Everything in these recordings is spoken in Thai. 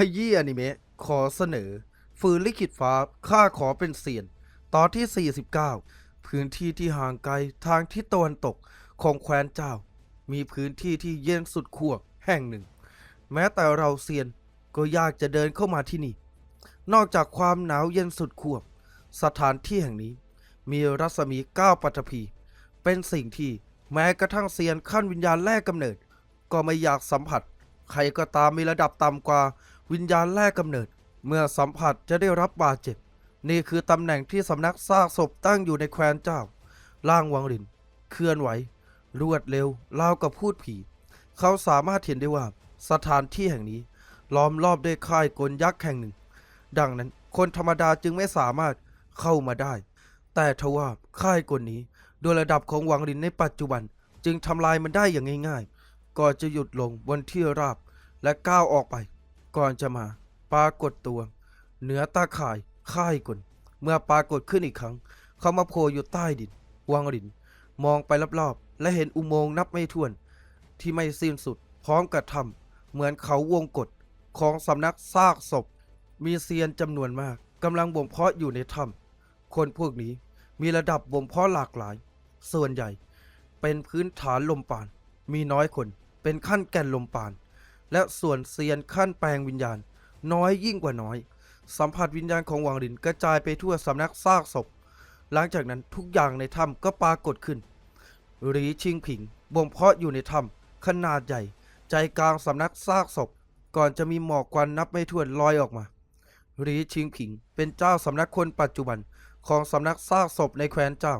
ขยี้อนิเมะขอเสนอ ฟืนลิขิตฟ้าข้าขอเป็นเสียน ตอนที่ 49 พื้นที่ที่ห่างไกลทางทิศตะวันตกของแคว้นเจ้า มีพื้นที่ที่เย็นสุดขั้วแห่งหนึ่ง แม้แต่เราเซียนก็ยากจะเดินเข้ามาที่นี่ นอกจากความหนาวเย็นสุดขั้วสถานที่แห่งนี้ มีรัศมีเก้าปัตภีเป็นสิ่งที่แม้กระทั่งเซียนขั้นวิญญาณแรกกำเนิด ก็ไม่อยากสัมผัส ใครก็ตามมีระดับต่ำกว่า วิญญาณแรกกำเนิด เมื่อสัมผัสจะได้รับบาดเจ็บ นี่คือตำแหน่งที่สำนักซากศพตั้งอยู่ในแคว้นเจ้าล่างวังริน เคลื่อนไหว รวดเร็วราวกับพูดผี เขาสามารถเห็นได้ว่าสถานที่แห่งนี้ ล้อมรอบด้วยค่ายกลยักษ์แห่งหนึ่ง ดังนั้นคนธรรมดาจึงไม่สามารถเข้ามาได้ แต่ทว่าค่ายกลนี้โดยระดับของวังรินในปัจจุบันจึงทำลายมันได้อย่างง่าย ๆก่อนจะหยุดลงบนที่ราบและก้าวออกไป ก่อนจะมา ปรากฏตัว เหนือตาข่ายค่ายกลเมื่อปรากฏขึ้นอีกครั้ง เขามาโผล่อยู่ใต้ดินวังริน มองไปรอบๆ และเห็นอุโมงค์นับไม่ถ้วน ที่ไม่สิ้นสุด พร้อมกับถ้ำเหมือนเขาวงกฏของสำนักซากศพ มีเซียนจำนวนมากกำลังบ่มเพาะอยู่ในถ้ำคนพวกนี้มีระดับบ่มเพาะหลากหลาย ส่วนใหญ่ เป็นพื้นฐานลมปาน มีน้อยคน เป็นขั้นแก่นลมปาน และส่วนเซียนขั้นแปลงวิญญาณ น้อยยิ่งกว่าน้อย สัมผัสวิญญาณของหวังรินกระจายไปทั่วสำนักซากศพ หลังจากนั้นทุกอย่างในถ้ำก็ปรากฏขึ้นหรีชิงผิงบ่มเพาะอยู่ในถ้ำขนาดใหญ่ ใจกลางสำนักซากศพ ก่อนจะมีหมอกควันนับไม่ถ้วนลอยออกมาหรีชิงผิงเป็นเจ้าสำนักคนปัจจุบันของสำนักซากศพในแคว้นเจ้า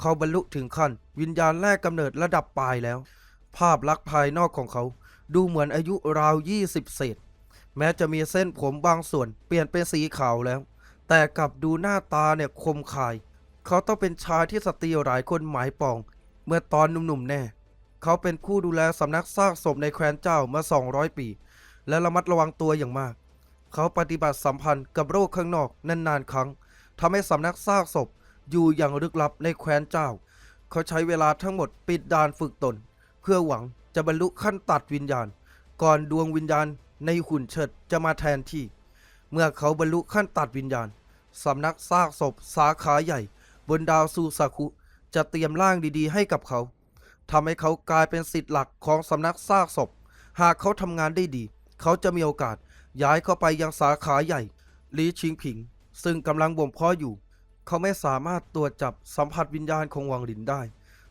เขาบรรลุถึงขั้น วิญญาณแรกกำเนิดระดับปลายแล้ว ภาพลักษณ์ภายนอกของเขา ดูเหมือนอายุราว 20 เศษ แม้จะมีเส้นผมบางส่วนเปลี่ยนเป็นสีขาวแล้ว แต่กลับดูหน้าตาเนี่ยคมคาย เขาต้องเป็นชายที่สตรีหลายคนหมายปอง เมื่อตอนหนุ่มๆแน่ เขาเป็นผู้ดูแลสำนักซากศพในแคว้นเจ้ามา 200 ปี และระมัดระวังตัวอย่างมาก เขาปฏิบัติสัมพันธ์กับโรคข้างนอกนานๆครั้งทำให้สำนักซากศพอยู่อย่างลึกลับในแคว้นเจ้า เขาใช้เวลาทั้งหมดปิดด่านฝึกตน เพื่อหวัง จะบรรลุขั้นตัดวิญญาณ ก่อนดวงวิญญาณในหุ่นเชิดจะมาแทนที่ เมื่อเขาบรรลุขั้นตัดวิญญาณสำนักซากศพสาขาใหญ่ บนดาวซูซาคุจะเตรียมร่างดีๆ ให้กับเขาทำให้เขากลายเป็นสิทธิ์หลักของสำนักซากศพ หากเขาทำงานได้ดี เขาจะมีโอกาสย้ายเข้าไปยังสาขาใหญ่ลีชิงผิง ซึ่งกำลังบ่มเพาะอยู่ เขาไม่สามารถตรวจจับสัมผัสวิญญาณของวังหลินได้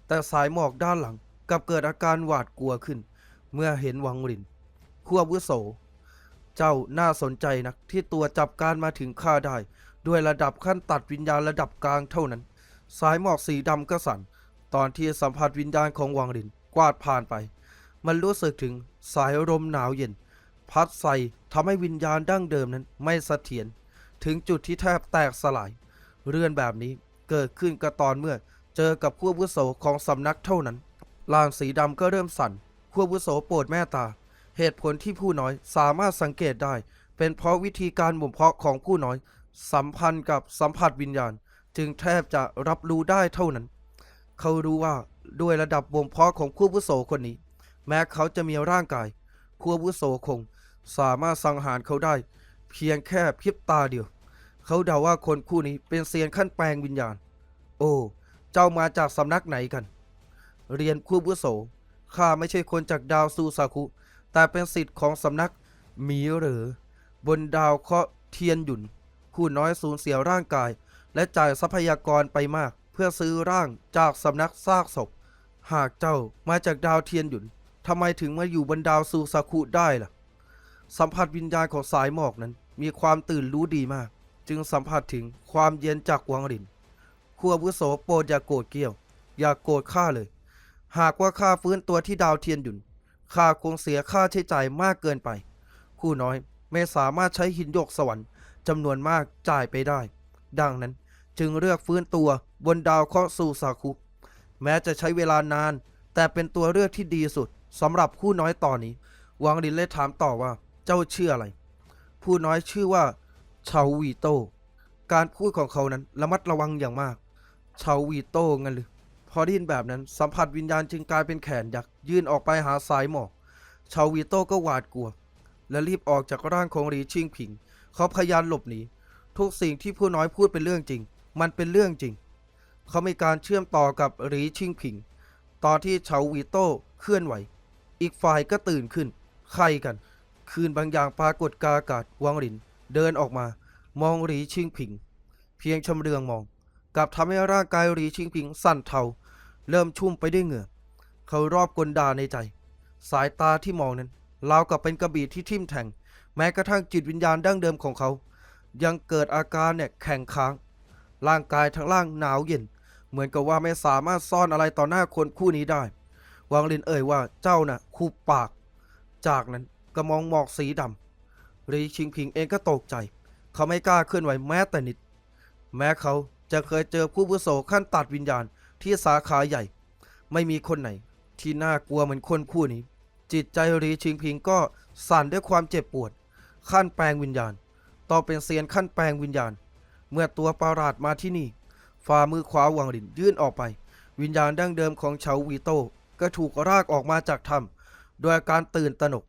แต่สายหมอกด้านหลัง กับเกิดอาการหวาดกลัวขึ้น เมื่อเห็นวังหลินขั้ววุโส เจ้าน่าสนใจนักที่ตัวจับการมาถึงข้าได้ ด้วยระดับขั้นตัดวิญญาณระดับกลางเท่านั้น สายหมอกสีดำก็สั่น ตอนที่สัมผัสวิญญาณของวังหลินกวาดผ่านไป มันรู้สึกถึงสายลมหนาวเย็น พัดใส่ทำให้วิญญาณดั้งเดิมนั้นไม่เสถียรถึงจุดที่แทบแตกสลาย เรื่องแบบนี้เกิดขึ้นก็ตอนเมื่อเจอกับผู้วุโสของสำนักเท่านั้น ลางสีดำก็เริ่มสั่นผู้อาวุโสโปรดแม่ตา เหตุผลที่ผู้น้อยสามารถสังเกตได้ เป็นเพราะวิธีการบ่มเพาะของผู้น้อย สัมพันธ์กับสัมผัสวิญญาณ จึงแทบจะรับรู้ได้เท่านั้น เขารู้ว่าด้วยระดับบ่มเพาะของผู้อาวุโสคนนี้ แม้เขาจะมีร่างกายผู้อาวุโสคง สามารถสังหารเขาได้ เพียงแค่พริบตาเดียว เขาเดาว่าคนผู้นี้เป็นเซียนขั้นแปลงวิญญาณ โอ้เจ้ามาจากสำนักไหนกัน เรียนคู่บุโสข้าไม่ใช่คนจากดาวซูซาคุ แต่เป็นสิทธิ์ของสำนักมีเหรอบนดาวเคราะห์เทียนหยุนผู้น้อยสูญเสียร่างกาย และจ่ายทรัพยากรไปมาก เพื่อซื้อร่างจากสำนักซากศพ หากเจ้ามาจากดาวเทียนหยุนทำไมถึงมาอยู่บนดาวซูซาคุได้ล่ะ สัมผัสวิญญาณของสายหมอกนั้น มีความตื่นรู้ดีมาก จึงสัมผัสถึงความเย็นจากวังรินคู่อาวุโสโปรดอย่าโกรธเกี้ยว อย่าโกรธข้าเลย หากว่าข้าฟื้นตัวที่ดาวเทียนหยุนข้าคงเสียค่าใช้จ่ายมากเกินไป ผู้น้อยไม่สามารถใช้หินหยกสวรรค์จำนวนมากจ่ายไปได้ ดังนั้นจึงเลือกฟื้นตัวบนดาวเคราะห์ซูซาคุ แม้จะใช้เวลานาน แต่เป็นตัวเลือกที่ดีสุดสำหรับผู้น้อยตอนนี้ วังลินเลยถามต่อว่าเจ้าชื่ออะไร ผู้น้อยชื่อว่าชาววีโต การพูดของเขานั้นระมัดระวังอย่างมากชาววีโตงั้นหรือ พอได้ยินแบบนั้นสัมผัสวิญญาณจึงกลายเป็นแขนยักษ์ยื่นออกไปหาสายหมอก ชาววีโต้ก็หวาดกลัว และรีบออกจากร่างของหลีชิงผิง เขาพยายามหลบหนีทุกสิ่งที่ผู้น้อยพูดเป็นเรื่องจริง มันเป็นเรื่องจริง เขามีการเชื่อมต่อกับหลีชิงผิง ตอนที่เฉาหวีโต้เคลื่อนไหว อีกฝ่ายก็ตื่นขึ้น ใครกัน คืนบางอย่างปรากฏกาอากาศวังหลินเดินออกมา มองหลีชิงผิง เพียงชำเลืองมอง กลับทำให้ร่างกายหลีชิงผิงสั่นเทา เริ่มชุ่มไปด้วยเหงื่อ เขารอบกลดาในใจ สายตาที่มองนั้นราวกับเป็นกระบี่ที่ทิ่มแทง แม้กระทั่งจิตวิญญาณดั้งเดิมของเขา ยังเกิดอาการเนี่ยแข็งค้าง ร่างกายทั้งล่างหนาวเย็น เหมือนกับว่าไม่สามารถซ่อนอะไรต่อหน้าคนคู่นี้ได้วางลินเอ่ยว่าเจ้าน่ะคูปาก จากนั้นก็มองหมอกสีดำรีชิงพิงเองก็ตกใจ เขาไม่กล้าเคลื่อนไหวแม้แต่นิด แม้เขาจะเคยเจอผู้บุโสขั้นตัดวิญญาณ ที่สาขาใหญ่ ไม่มีคนไหน ที่น่ากลัวเหมือนคนคู่นี้ จิตใจรีชิงพิงก็สั่นด้วยความเจ็บปวด ขั้นแปลงวิญญาณ ต่อเป็นเซียนขั้นแปลงวิญญาณ เมื่อตัวประหลาดมาที่นี่ ฝ่ามือขวาวังลินยื่นออกไป วิญญาณดั้งเดิมของเฉาวีโต้ก็ถูกรากออกมาจากถ้ำโดยอาการตื่นตระหนก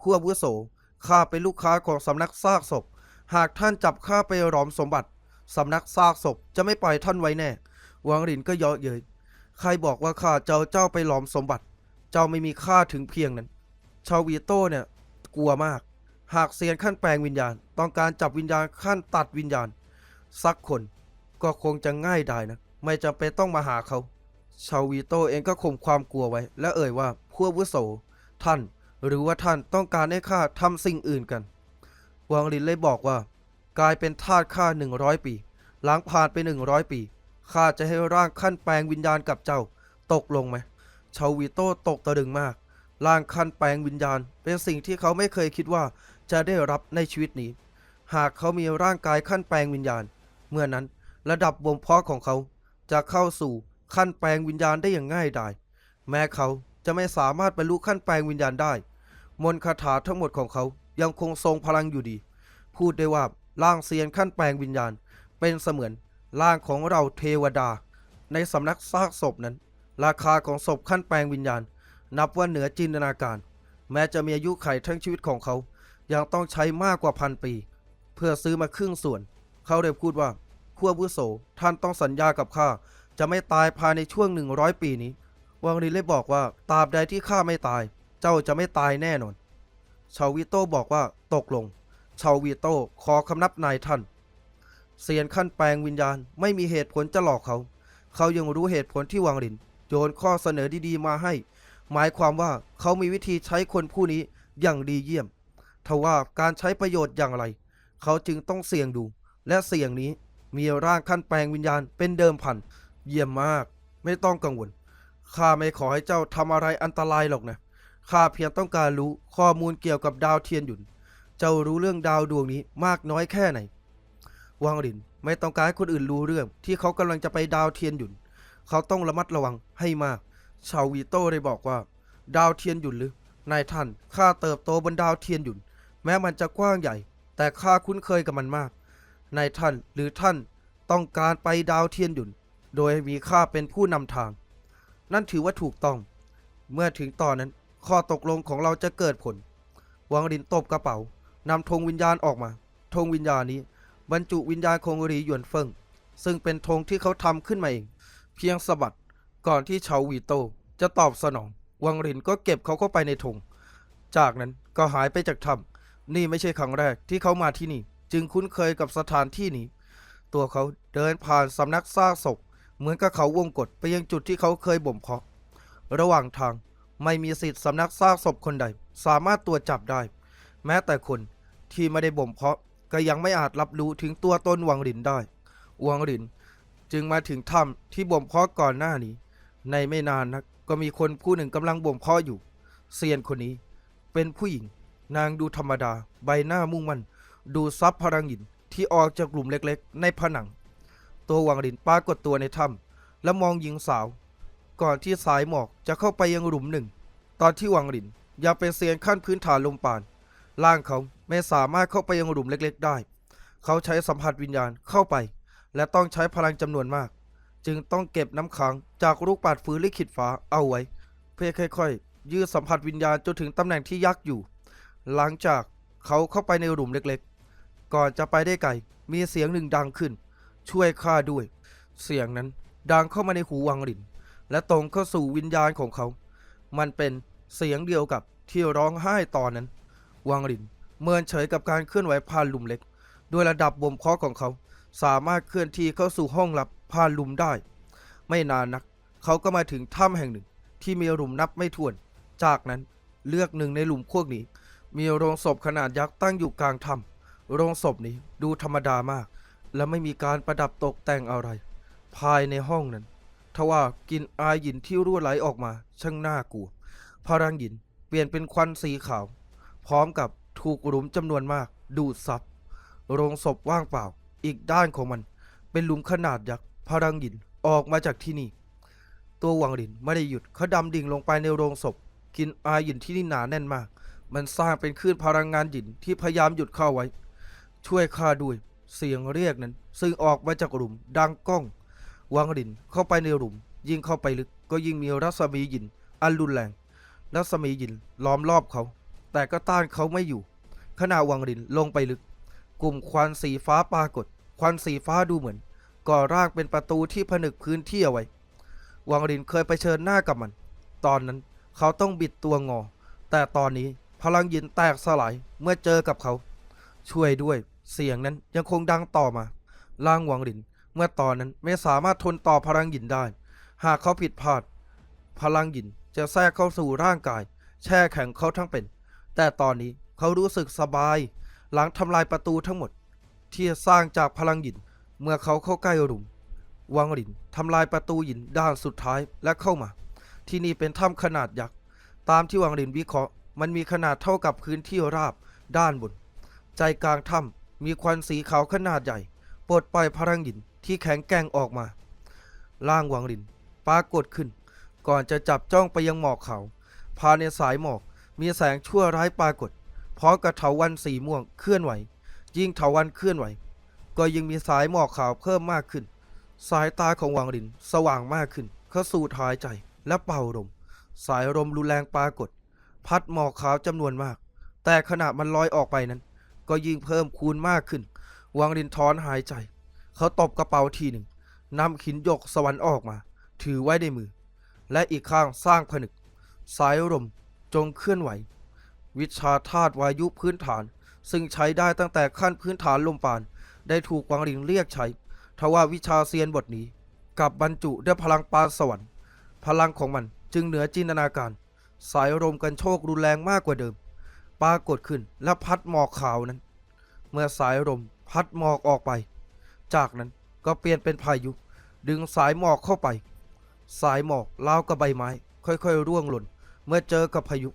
ผู้อาวุโสข้าเป็นลูกค้าของสำนักซากศพ หากท่านจับข้าไปหลอมสมบัติ สำนักซากศพจะไม่ปล่อยท่านไว้แน่ วังลินก็เยาะเย้ยใครบอกว่าข้าเจ้าเจ้าไปหลอมสมบัติ เจ้าไม่มีค่าถึงเพียงนั้น ชาววีโต้เนี่ย กลัวมาก หากเซียนขั้นแปลงวิญญาณ ต้องการจับวิญญาณขั้นตัดวิญญาณสักคนก็คงจะง่ายได้นะ ไม่จำเป็นต้องมาหาเขา ชาววีโต้เองก็ข่มความกลัวไว้ และเอ่ยว่าผู้อวุโสท่าน หรือว่าท่านต้องการให้ข้าทำสิ่งอื่นกันวางลินเลยบอกว่า กลายเป็นทาสข้าหนึ่งร้อยปี หลังผ่านไปหนึ่งร้อยปี ข้าจะให้ร่างขั้นแปลงวิญญาณกับเจ้า ตกลงไหมชาววีโต้ตกตะลึงมาก ร่างขั้นแปลงวิญญาณ เป็นสิ่งที่เขาไม่เคยคิดว่าจะได้รับในชีวิตนี้ หากเขามีร่างกายขั้นแปลงวิญญาณ เมื่อนั้นระดับบ่มเพาะของเขา จะเข้าสู่ขั้นแปลงวิญญาณได้อย่างง่ายดาย แม้เขาจะไม่สามารถบรรลุขั้นแปลงวิญญาณได้ มนต์คาถาทั้งหมดของเขายังคงทรงพลังอยู่ดี พูดได้ว่าร่างเซียนขั้นแปลงวิญญาณ เป็นเสมือน ร่างของเราเทวดา ในสำนักซากศพนั้น ราคาของศพขั้นแปลงวิญญาณ นับว่าเหนือจินตนาการ แม้จะมีอายุไขทั้งชีวิตของเขา ยังต้องใช้มากกว่าพันปี เพื่อซื้อมาครึ่งส่วน เขาได้พูดว่าผู้อาวุโสท่านต้องสัญญากับข้าจะไม่ตายภายในช่วงหนึ่งร้อยปีนี้ วังลีเลยบอกว่าตราบใดที่ข้าไม่ตาย เจ้าจะไม่ตายแน่นอนชาววิโต้บอกว่าตกลงชาววิโต้ขอคำนับนายท่าน เสียนขั้นแปลงวิญญาณ ไม่มีเหตุผลจะหลอกเขา เขายังรู้เหตุผลที่วังลินโยนข้อเสนอดีๆมาให้ หมายความว่าเขามีวิธีใช้คนผู้นี้อย่างดีเยี่ยมทว่าการใช้ประโยชน์อย่างไร เขาจึงต้องเสี่ยงดู และเสี่ยงนี้มีร่างขั้นแปลงวิญญาณเป็นเดิมพัน เยี่ยมมาก ไม่ต้องกังวล ข้าไม่ขอให้เจ้าทำอะไรอันตรายหรอกนะ ข้าเพียงต้องการรู้ข้อมูลเกี่ยวกับดาวเทียนหยุน เจ้ารู้เรื่องดาวดวงนี้มากน้อยแค่ไหน วางลินไม่ต้องการให้คนอื่นรู้เรื่อง ที่เขากำลังจะไปดาวเทียนหยุน เขาต้องระมัดระวังให้มาก ชาววีโต้ได้บอกว่า ดาวเทียนหยุนหรือนายท่านข้าเติบโตบนดาวเทียนหยุน แม้มันจะกว้างใหญ่ แต่ข้าคุ้นเคยกับมันมากนายท่านหรือท่านต้องการไปดาวเทียนหยุน โดยมีข้าเป็นผู้นำทาง นั่นถือว่าถูกต้อง เมื่อถึงตอนนั้น ข้อตกลงของเราจะเกิดผล วังลินตบกระเป๋านำธงวิญญาณออกมาธงวิญญาณนี้ บรรจุวิญญาณของรีหยวนเฟิง ซึ่งเป็นธงที่เขาทำขึ้นมาเอง เพียงสะบัดก่อนที่เฉาหวีโตจะตอบสนอง วังลินก็เก็บเขาเข้าไปในธงจากนั้นก็หายไปจากถ้ำนี่ไม่ใช่ครั้งแรกที่เขามาที่นี่ จึงคุ้นเคยกับสถานที่นี้ ตัวเขาเดินผ่านสำนักซากศพ เหมือนกับเขาวงกฏไปยังจุดที่เขาเคยบ่มเพาะ ระหว่างทางไม่มีสิทธิ์สำนักซากศพคนใด สามารถตรวจจับได้ แม้แต่คนที่ไม่ได้บ่มเพาะ ก็ยังไม่อาจรับรู้ถึงตัวตนวังหลินได้ วังหลินจึงมาถึงถ้ำที่บ่มเพาะก่อนหน้านี้ ในไม่นานนักก็มีคนผู้หนึ่งกำลังบ่มเพาะอยู่ เซียนคนนี้ เป็นผู้หญิง นางดูธรรมดา ใบหน้ามุ่งมั่น ดูซับพลังหยินที่ออกจากกลุ่มเล็กๆ ในผนัง ตัววังหลินปรากฏตัวในถ้ำและมองหญิงสาว ก่อนที่สายหมอกจะเข้าไปยังหลุมหนึ่ง ตอนที่วังหลินยังเป็นเซียนขั้นพื้นฐานลมปานร่างเขา ไม่สามารถเข้าไปยังหลุมเล็กๆได้ เขาใช้สัมผัสวิญญาณเข้าไป และต้องใช้พลังจำนวนมาก จึงต้องเก็บน้ำค้างจากลูกปัดฟื้นลิขิตฟ้าเอาไว้ เพื่อค่อยๆ ยืดสัมผัสวิญญาณจนถึงตำแหน่งที่ยักอยู่ หลังจากเขาเข้าไปในหลุมเล็กๆ ก่อนจะไปได้ไกลมีเสียงหนึ่งดังขึ้น ช่วยข้าด้วย เสียงนั้นดังเข้ามาในหูวังหลิน และตรงเข้าสู่วิญญาณของเขา มันเป็นเสียงเดียวกับที่ร้องไห้ตอนนั้น วังหลิน เมินเฉยกับการเคลื่อนไหวผ่านหลุมเล็ก ด้วยระดับบ่มเพาะของเขา สามารถเคลื่อนที่เข้าสู่ห้องลับผ่านหลุมได้ ไม่นานนัก เขาก็มาถึงถ้ำแห่งหนึ่ง ที่มีหลุมนับไม่ถ้วน จากนั้นเลือกหนึ่งในหลุมพวกนี้ มีโรงศพขนาดยักษ์ตั้งอยู่กลางถ้ำโรงศพนี้ดูธรรมดามาก และไม่มีการประดับตกแต่งอะไร ภายในห้องนั้นทว่ากลินอายหยินที่รั่วไหลออกมาช่างน่ากลัวพลังหยินเปลี่ยนเป็นควันสีขาว พร้อมกับ ถูกหลุมจำนวนมาก ดูดซับโรงศพว่างเปล่า อีกด้านของมัน เป็นหลุมขนาดยักษ์พลังหินออกมาจากที่นี่ ตัววังหลินไม่ได้หยุดเขาดำดิ่งลงไปในโรงศพ กินอายหินที่นี่หนาแน่นมาก มันสร้างเป็นคลื่นพลังงานหินที่พยายามหยุดเข้าไว้ ช่วยข้าด้วย เสียงเรียกนั้น ซึ่งออกมาจากหลุมดังก้อง วังหลินเข้าไปในหลุม ยิ่งเข้าไปลึกก็ยิ่งมีรัศมีหินอันรุนแรงรัศมีหินล้อมรอบเขา แต่ก็ต้านเขาไม่อยู่ ขณะวังหลินลงไปลึก กลุ่มควันสีฟ้าปรากฏ ควันสีฟ้าดูเหมือน ก่อร่างเป็นประตูที่ผนึกพื้นที่เอาไว้ วังหลินเคยไปเชิญหน้ากับมัน ตอนนั้นเขาต้องบิดตัวงอ แต่ตอนนี้พลังหยินแตกสลายเมื่อเจอกับเขา ช่วยด้วย เสียงนั้นยังคงดังต่อมา ล่างวังหลิน เมื่อตอนนั้นไม่สามารถทนต่อพลังหยินได้ หากเขาผิดพลาด พลังหยินจะแทรกเข้าสู่ร่างกาย แช่แข็งเขาทั้งเป็น แต่ตอนนี้ เขารู้สึกสบาย หลังทำลายประตูทั้งหมด ที่สร้างจากพลังหยิน เมื่อเขาเข้าใกล้หลุม วังหลินทำลายประตูหยินด้านสุดท้ายและเข้ามา ที่นี่เป็นถ้ำขนาดยักษ์ตามที่วังหลินวิเคราะห์ มันมีขนาดเท่ากับพื้นที่ราบด้านบน ใจกลางถ้ำมีควันสีขาวขนาดใหญ่ปลดปล่อยพลังหยินที่แข็งแกร่งออกมาร่างวังหลินปรากฏขึ้น ก่อนจะจับจ้องไปยังหมอกเขาภายในสายหมอกมีแสงชั่วร้ายปรากฏ พร้อมกับเถาวันสีม่วงเคลื่อนไหว ยิ่งเถาวันเคลื่อนไหว ก็ยิ่งมีสายหมอกขาวเพิ่มมากขึ้น สายตาของวังหลินสว่างมากขึ้น เขาสูดหายใจและเป่าลม สายลมรุนแรงปรากฏ พัดหมอกขาวจำนวนมาก แต่ขณะมันลอยออกไปนั้น ก็ยิ่งเพิ่มคูณมากขึ้น วังลินถอนหายใจ เขาตบกระเป๋าทีหนึ่งนำขินยกสวรรค์ออกมา ถือไว้ในมือ และอีกข้างสร้างผนึก สายลมจงเคลื่อนไหว วิชาธาตุวายุพื้นฐาน ซึ่งใช้ได้ตั้งแต่ขั้นพื้นฐานลมปาน ได้ถูกวังลินเรียกใช้ทว่าวิชาเซียนบทนี้กับบรรจุด้วยพลังปานสวรรค์ พลังของมันจึงเหนือจินตนาการ สายลมกันโชครุนแรงมากกว่าเดิม ปรากฏขึ้นและพัดหมอกขาวนั้น เมื่อสายลมพัดหมอกออกไป จากนั้นก็เปลี่ยนเป็นพายุ ดึงสายหมอกเข้าไป สายหมอกราวกับใบไม้ ค่อยๆ ร่วงหล่น เมื่อเจอกับพายุ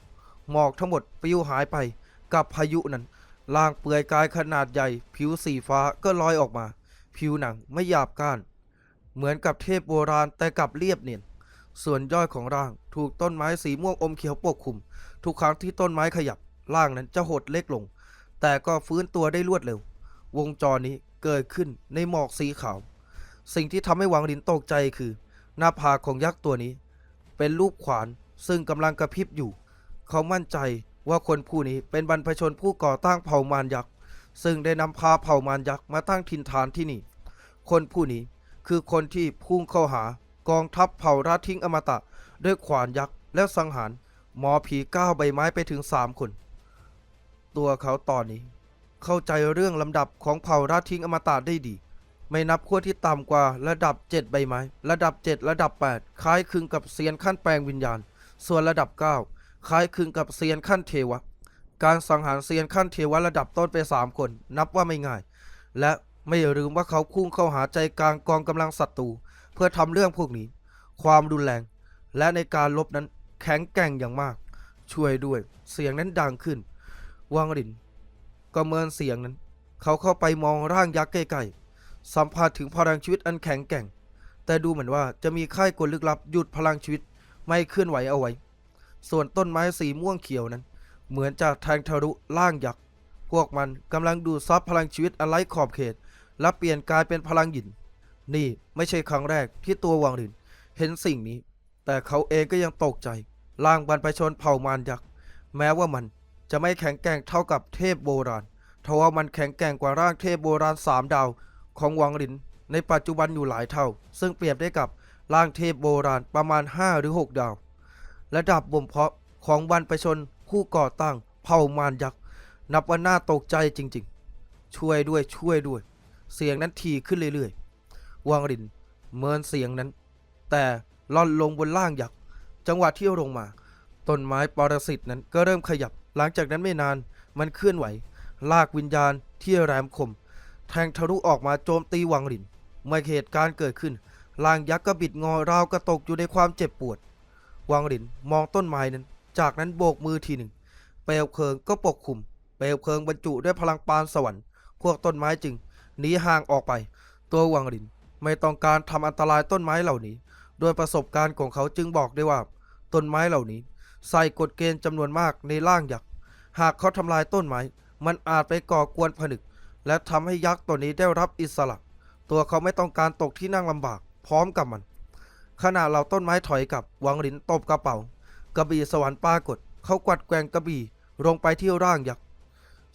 หมอกทั้งหมดปลิวหายไป กับพายุนั้นร่างเปลือยกายขนาดใหญ่ ผิวสีฟ้าก็ลอยออกมา ผิวหนังไม่หยาบก้าน เหมือนกับเทพโบราณแต่กลับเรียบเนียนส่วนย่อยของร่างถูกต้นไม้สีม่วงอมเขียวปกคลุม ทุกครั้งที่ต้นไม้ขยับ ร่างนั้นจะหดเล็กลง แต่ก็ฟื้นตัวได้รวดเร็ว วงจรนี้เกิดขึ้นในหมอกสีขาว สิ่งที่ทำให้วังลินตกใจคือ หน้าผากของยักษ์ตัวนี้ เป็นรูปขวานซึ่งกำลังกระพริบอยู่ เขามั่นใจว่าคนผู้นี้เป็นบรรพชนผู้ก่อตั้งเผ่ามารยักษ์ซึ่งได้นำพาเผ่ามารยักษ์มาตั้งถิ่นฐานที่นี่ คนผู้นี้คือคนที่พุ่งเข้าหากองทัพเผ่าราทิ้งอมตะ ด้วยขวานยักษ์และสังหารหมอผีก้าวใบไม้ไปถึงสามคน ตัวเขาตอนนี้ เข้าใจเรื่องลำดับของเผ่าราทิ้งอมตะได้ดี ไม่นับขั้วที่ต่ำกว่าระดับ7ใบไม้ ระดับ7ระดับ8คล้ายคลึงกับเซียนขั้นแปลงวิญญาณ ส่วนระดับ9 คล้ายคลึงกับเซียนขั้นเทวะ การสังหารเซียนขั้นเทวะระดับต้นไป3คน นับว่าไม่ง่าย และไม่ลืมว่าเขาพุ่งเข้าหาใจกลางกองกำลังศัตรูเพื่อทำเรื่องพวกนี้ ความรุนแรง และในการลบนั้นแข็งแกร่งอย่างมาก ช่วยด้วย เสียงนั้นดังขึ้น วังรินก็เมินเสียงนั้น เขาเข้าไปมองร่างยักษ์ใกล้ๆสัมผัสถึงพลังชีวิตอันแข็งแกร่ง แต่ดูเหมือนว่าจะมีค่ายกลลึกลับหยุดพลังชีวิตไม่เคลื่อนไหวเอาไว้ ส่วนต้นไม้สีม่วงเขียวนั้น เหมือนจะแทงทะลุร่างยักษ์ พวกมันกำลังดูดซับพลังชีวิตอันไรขอบเขต และเปลี่ยนกลายเป็นพลังหยิน นี่ไม่ใช่ครั้งแรกที่ตัววังรินเห็นสิ่งนี้ แต่เขาเองก็ยังตกใจร่างบรรพชนเผ่ามารยักษ์ แม้ว่ามันจะไม่แข็งแกร่งเท่ากับเทพโบราณทว่ามันแข็งแกร่งกว่าร่างเทพโบราณสามดาวของวังหลิน ในปัจจุบันอยู่หลายเท่า ซึ่งเปรียบได้กับร่างเทพโบราณประมาณ 5 หรือ 6 ดาว ระดับบ่มเพาะของบรรพชนผู้ก่อตั้งเผ่ามารยักษ์นับว่าน่าตกใจจริงๆ ช่วยด้วยช่วยด้วย เสียงนั้นทีขึ้นเรื่อยๆ วังรินเมินเสียงนั้น แต่ล่อนลงบนล่างยักษ์จังหวะที่ลงมา ต้นไม้ปรสิตนั้นก็เริ่มขยับ หลังจากนั้นไม่นานมันเคลื่อนไหว ลากวิญญาณที่แหลมคม แทงทะลุออกมาโจมตีวังรินเมื่อเหตุการณ์เกิดขึ้นล่างยักษ์ก็บิดงอราวกระตกอยู่ในความเจ็บปวด วังรินมองต้นไม้นั้น จากนั้นโบกมือทีหนึ่ง เปลวเพลิงก็ปกคลุม เปลวเพลิงบรรจุด้วยพลังปานสวรรค์ พวกต้นไม้จึงหนีห่างออกไป ตัววังรินไม่ต้องการทำอันตรายต้นไม้เหล่านี้ โดยประสบการณ์ของเขาจึงบอกได้ว่า ต้นไม้เหล่านี้ ใส่กฎเกณฑ์จำนวนมากในร่างยักษ์ หากเขาทำลายต้นไม้ มันอาจไปก่อกวนผนึก และทำให้ยักษ์ตัวนี้ได้รับอิสระ ตัวเขาไม่ต้องการตกที่นั่งลำบาก พร้อมกับมัน ขณะเราต้นไม้ถอยกลับวังหลินตบกระเป๋ากระบี่สวรรค์ปรากฏ เขากวัดแกงกระบี่ลงไปที่ร่างยักษ์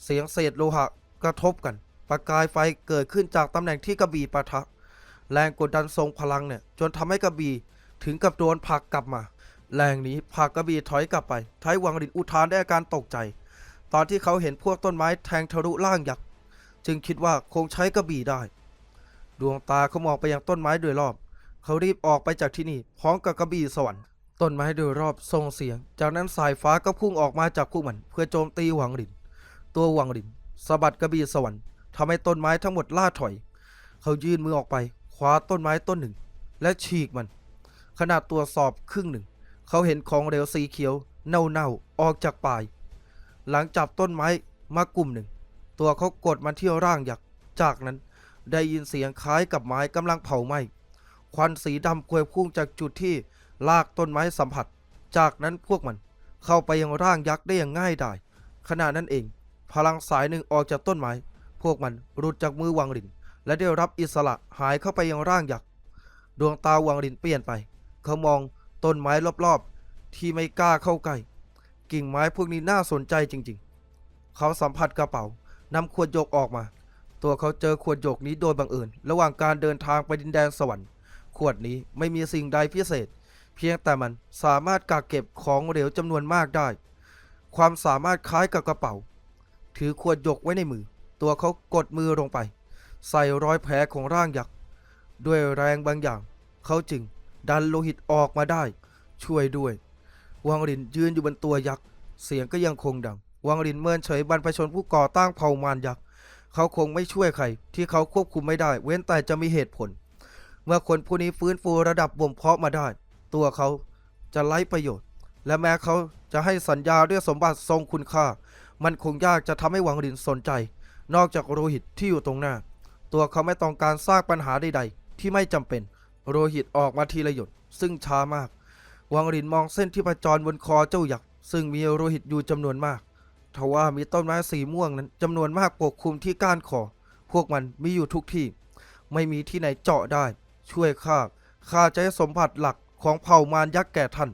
เสียงเศษโลหะกระทบกัน ประกายไฟเกิดขึ้นจากตำแหน่งที่กระบี่ปะทะ แรงกดดันทรงพลังเนี่ยจนทำให้กระบี่ถึงกับโดนผลักกลับมา แรงนี้ผลักกระบี่ถอยกลับไปท้ายวังหลินอุทานได้อาการตกใจ ตอนที่เขาเห็นพวกต้นไม้แทงทะลุร่างยักษ์จึงคิดว่าคงใช้กระบี่ได้ ดวงตาเขามองไปยังต้นไม้โดยรอบ เขารีบออกไปจากที่นี่พร้อมกับกระบี่สวรรค์ต้นไม้โดยรอบส่งเสียง จากนั้นสายฟ้าก็พุ่งออกมาจากพวกมัน เพื่อโจมตีหวังหลิน ตัวหวังหลินสะบัดกระบี่สวรรค์ทำให้ต้นไม้ทั้งหมดล่าถอย เขายื่นมือออกไปคว้าต้นไม้ต้นหนึ่ง และฉีกมัน ขนาดตรวสอบครึ่งหนึ่ง เขาเห็นของเหลวสีเขียว เน่าๆออกจากปลาย หลังจับต้นไม้มากลุ่มหนึ่ง ตัวเขากดมันที่ร่างยักษ์จากนั้นได้ยินเสียงคล้ายกับไม้กำลังเผาไหม้ ควันสีดำกวยพุ่งจากจุดที่ลากต้นไม้สัมผัส จากนั้นพวกมันเข้าไปยังร่างยักษ์ได้อย่างง่ายดายขณะนั้นเอง พลังสายหนึ่งออกจากต้นไม้ พวกมันหลุดจากมือวังริน และได้รับอิสระหายเข้าไปยังร่างยักษ์ดวงตาวังรินเปลี่ยนไป เขามองต้นไม้รอบๆ ที่ไม่กล้าเข้าใกล้กิ่งไม้พวกนี้น่าสนใจจริงๆ เขาสัมผัสกระเป๋านำขวดโยกออกมา ตัวเขาเจอขวดโยกนี้โดยบังเอิญระหว่างการเดินทางไปดินแดนสวรรค์ ขวดนี้ไม่มีสิ่งใดพิเศษ เพียงแต่มันสามารถกักเก็บของเหลวจำนวนมากได้ ความสามารถคล้ายกับกระเป๋า ถือขวดยกไว้ในมือ ตัวเขากดมือลงไป ใส่รอยแผลของร่างยักษ์ด้วยแรงบางอย่าง เขาจึงดันโลหิตออกมาได้ ช่วยด้วย วังรินยืนอยู่บนตัวยักษ์เสียงก็ยังคงดัง วังรินเมินเฉยบรรพชนผู้ก่อตั้งเผ่ามารยักษ์เขาคงไม่ช่วยใคร ที่เขาควบคุมไม่ได้ เว้นแต่จะมีเหตุผล เมื่อคนผู้นี้ฟื้นฟูระดับบ่มเพาะมาได้ ตัวเขาจะไร้ประโยชน์ และแม้เขาจะให้สัญญาด้วยสมบัติทรงคุณค่า มันคงยากจะทำให้หวังรินสนใจ นอกจากโรหิตที่อยู่ตรงหน้า ตัวเขาไม่ต้องการสร้างปัญหาใดๆ ที่ไม่จำเป็น โรหิตออกมาทีละหยดซึ่งช้ามาก วังรินมองเส้นที่ประจรบนคอเจ้าหยักษ์ซึ่งมีโลหิตอยู่จำนวนมากทว่ามีต้นไม้สีม่วงนั้นจำนวนมากปกคลุมที่ก้านคอ พวกมันมีอยู่ทุกที่ ไม่มีที่ไหนเจาะได้ ช่วยข้า ข้าจะให้สมบัติหลักของเผ่ามารยักษ์แก่ท่าน